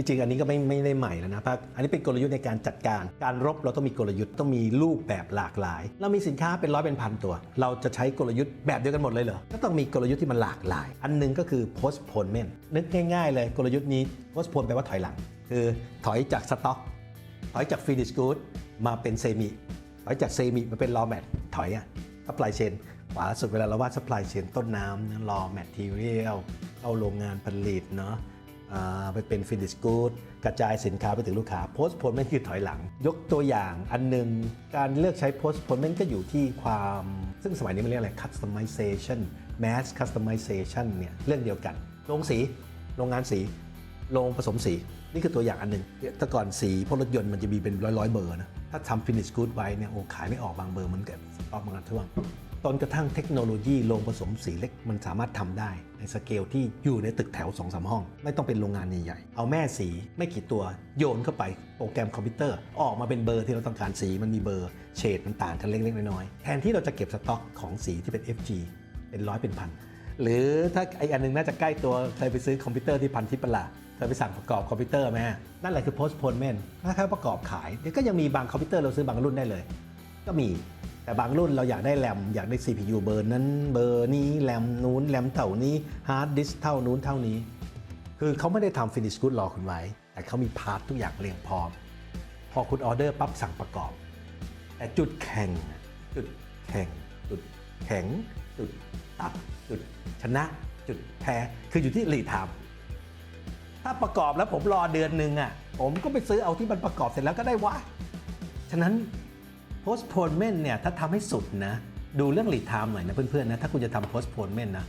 จริงๆอันนี้ก็ไม่ไม่ได้ใหม่แล้วนะเพราะอันนี้เป็นกลยุทธ์ในการจัดการ การรบเราต้องมีกลยุทธ์ต้องมีรูปแบบหลากหลาย เรามีสินค้าเป็นร้อยเป็นพันตัว เราจะใช้กลยุทธ์แบบเดียวกันหมดเลยเหรอก็ต้องมีกลยุทธ์ที่มันหลากหลาย อันหนึงก็คือ postponement นึกง่ายๆเลยกลยุทธ์นี้ postpone แปลว่าถอยหลัง คือถอยจากสต็อกถอยจาก finish good มาเป็นเซมิถอยจากเซมิมาเป็น raw mat ถอยอะ supply chain ขวาสุดเวลาเราว่า supply chain ต้นน้ำ raw material เข้าโรงงานผลิตเนาะ ไปเป็น finish good กระจายสินค้าไปถึงลูกค้า postponement คือถอยหลัง ยกตัวอย่างอันหนึ่งการเลือกใช้ postponement ก็อยู่ที่ความ ซึ่งสมัยนี้มันเรียกอะไร customization mass customization เนี่ยเรื่องเดียวกันโรงสีโรงงานสีโรงผสมสี นี่คือตัวอย่างอันหนึ่งแต่ก่อนสีพวกรถยนต์มันจะมีเป็นร้อยร้อยๆเบอร์นะถ้าทำ finish good ไว้เนี่ยโอ้ขายไม่ออกบางเบอร์มันเกิดสต็อกมันท่วง ตอนกระทั่งเทคโนโลยีโรงผสมสีเล็กมันสามารถทำได้ในสเกลที่อยู่ในตึกแถว2อสห้อง ไม่ต้องเป็นโรงงานใหญ่ๆ เอาแม่สีไม่กี่ตัวโยนเข้าไปโปรแกรมคอมพิวเตอร์ ออกมาเป็นเบอร์ที่เราต้องการสีมันมีเบอร์เฉดมันต่างกันเล็กๆน้อยๆแทนที่เราจะเก็บสต็อกของสีที่เป็น FG เป็นร้อยเป็นพันหรือถ้าไออันหนึงน่าจะใกล้ตัวเคยไปซื้อคอมพิวเตอร์ที่พันทิปประหลาเคยไปสั่งประกอบคอมพิวเตอร์ไหมนั่นแหละคือ postponement ถ้าเขาประกอบขายเดี๋ยวก็ยังมีบางคอมพิวเตอร์เราซื้อบางรุ่นได้เลย ก็มี แต่บางรุ่นเราอยากได้แรมอยากได้ CPU เบอร์นั้นเบอร์นี้แรมนู้นแรมเท่านี้ฮาร์ดดิสเท่านู้นเท่านี้ คือเขาไม่ได้ทำ finish good รอคุณไว้ แต่เขามีพาร์ททุกอย่างเรียงพร้อม พอคุณออเดอร์ปั๊บสั่งประกอบ แต่จุดแข็งจุดแข็งจุดแข็ง จุดตัด จุดชนะ จุดแพ้ คืออยู่ที่รีทามถ้าประกอบแล้วผมรอเดือนหนึ่งอะผมก็ไปซื้อเอาที่มันประกอบเสร็จแล้วก็ได้วะฉะนั้น postponement เนี่ยถ้าทำให้สุดนะ ดูเรื่อง lead time หน่อยนะเพื่อนๆนะ ถ้าคุณจะทำ postponement นะ